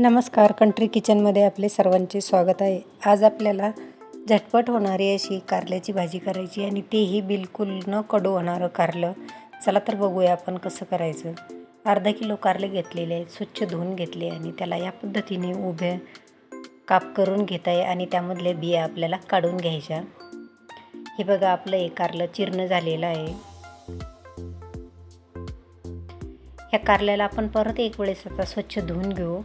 नमस्कार कंट्री किचनमध्ये आपले सर्वांचे स्वागत आहे. आज आपल्याला झटपट होणारी अशी कारल्याची भाजी करायची आणि तेही बिलकुल न कडू होणारं कारलं. चला तर बघूया आपण कसं करायचं. अर्धा किलो कारले घेतलेले आहे स्वच्छ धुवून घेतले आणि त्याला या पद्धतीने उभे काप करून घेत आहे आणि त्यामधले बिया आपल्याला काढून घ्यायच्या. हे बघा आपलं हे कारलं चिरणं झालेलं आहे. ह्या कारल्याला आपण परत एक वेळेस आता स्वच्छ धुवून घेऊ.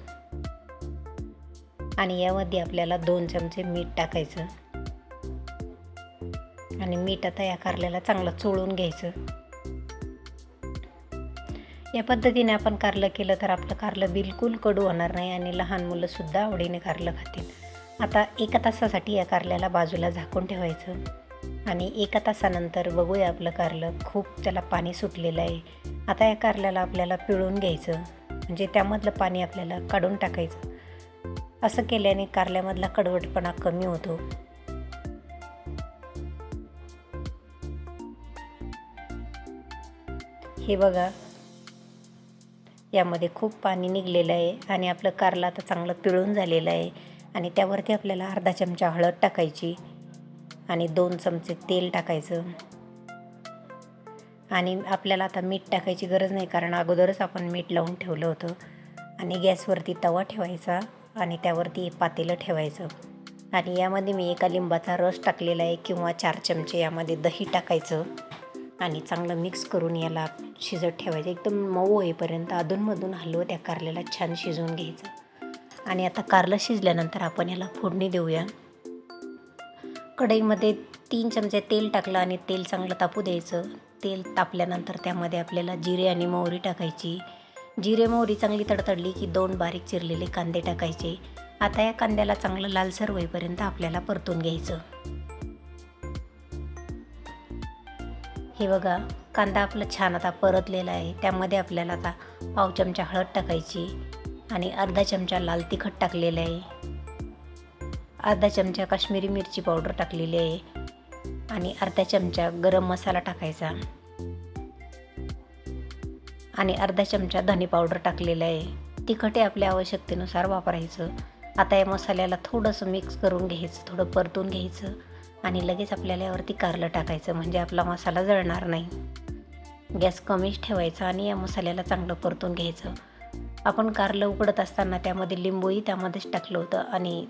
आणि यामध्ये आपल्याला दोन चमचे मीठ टाकायचं. आणि मीठ आता या कारल्याला चांगलं चोळून घ्यायचं. या पद्धतीने आपण कारलं केलं तर आपलं कारलं बिलकुल कडू होणार नाही आणि लहान मुलंसुद्धा आवडीने कारलं खातील. आता एका तासासाठी या कारल्याला बाजूला झाकून ठेवायचं. आणि एका तासानंतर बघूया आपलं कारलं खूप त्याला पाणी सुटलेलं आहे. आता या कारल्याला आपल्याला पिळून घ्यायचं. म्हणजे त्यामधलं पाणी आपल्याला काढून टाकायचं. असं केल्याने कारल्यामधला कडवटपणा कमी होतो. हे बघा यामध्ये खूप पाणी निघलेलं आहे आणि आपलं कारलं आता चांगलं पिळून झालेलं आहे आणि त्यावरती आपल्याला अर्धा चमचा हळद टाकायची आणि दोन चमचे तेल टाकायचं. आणि आपल्याला आता मीठ टाकायची गरज नाही कारण अगोदरच आपण मीठ लावून ठेवलं होतं आणि गॅसवरती तवा ठेवायचा. आणि त्यावरती पातेलं ठेवायचं. आणि यामध्ये मी एका लिंबाचा रस टाकलेला आहे किंवा चार चमचे यामध्ये दही टाकायचं. आणि चांगलं मिक्स करून याला शिजत ठेवायचं. एकदम मऊ होईपर्यंत अधूनमधून हलवं त्या कारल्याला छान शिजवून घ्यायचं. आणि आता कारलं शिजल्यानंतर आपण याला फोडणी देऊया. कढईमध्ये तीन चमचे तेल टाकलं आणि तेल चांगलं तापू द्यायचं. तेल तापल्यानंतर त्यामध्ये आपल्याला जिरे आणि मोहरी टाकायची. जिरे मोहरी चांगली तडतडली की दोन बारीक चिरलेले कांदे टाकायचे. आता या कांद्याला चांगलं लालसर होईपर्यंत आपल्याला परतून घ्यायचं. हे बघा कांदा आपला छान आता परतलेला आहे. त्यामध्ये आपल्याला आता पाव चमचा हळद टाकायची आणि अर्धा चमचा लाल तिखट टाकलेलं आहे. अर्धा चमचा काश्मीरी मिरची पावडर टाकलेली आहे आणि अर्धा चमचा गरम मसाला टाकायचा. आणि अर्धा चमचा धने पावडर टाकलेलं आहे. तिखट हे आपल्या आवश्यकतेनुसार वापरायचं. आता या मसाल्याला थोडंसं मिक्स करून घ्यायचं थोडं परतून घ्यायचं आणि लगेच आपल्याला यावरती कारलं टाकायचं म्हणजे आपला मसाला जळणार नाही. गॅस कमीच ठेवायचा आणि या मसाल्याला चांगलं परतून घ्यायचं. आपण कारलं उकडत असताना त्यामध्ये लिंबूही त्यामध्येच टाकलं होतं आणि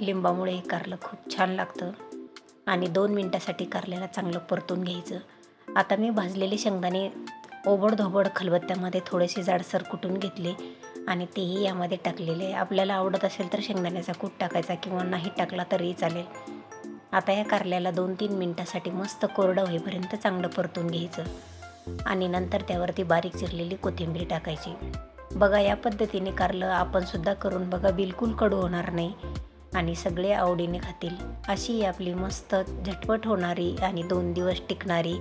लिंबामुळे कारलं खूप छान लागतं. आणि दोन मिनटासाठी कारल्याला चांगलं परतून घ्यायचं. आता मी भाजलेले शेंगदाणे ओबडधोबड खलबत्त्यामध्ये थोडेसे जाडसर कुटून घेतले आणि तेही यामध्ये टाकलेले. आहे आपल्याला आवडत असेल तर शेंगदाण्याचा कूट टाकायचा किंवा नाही टाकला तरीही चालेल. आता या कारल्याला दोन तीन मिनटासाठी मस्त कोरडं होईपर्यंत चांगलं परतून घ्यायचं आणि नंतर त्यावरती बारीक चिरलेली कोथिंबीर टाकायची. बघा या पद्धतीने कारलं आपणसुद्धा करून बघा बिलकुल कडू होणार नाही आणि सगळे आवडीने खातील. अशी आपली मस्त झटपट होणारी आणि दोन दिवस टिकणारी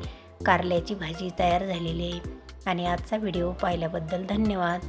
कारल्याची भाजी तयार झालेली आहे. आणि आजचा व्हिडिओ पाहिल्याबद्दल धन्यवाद.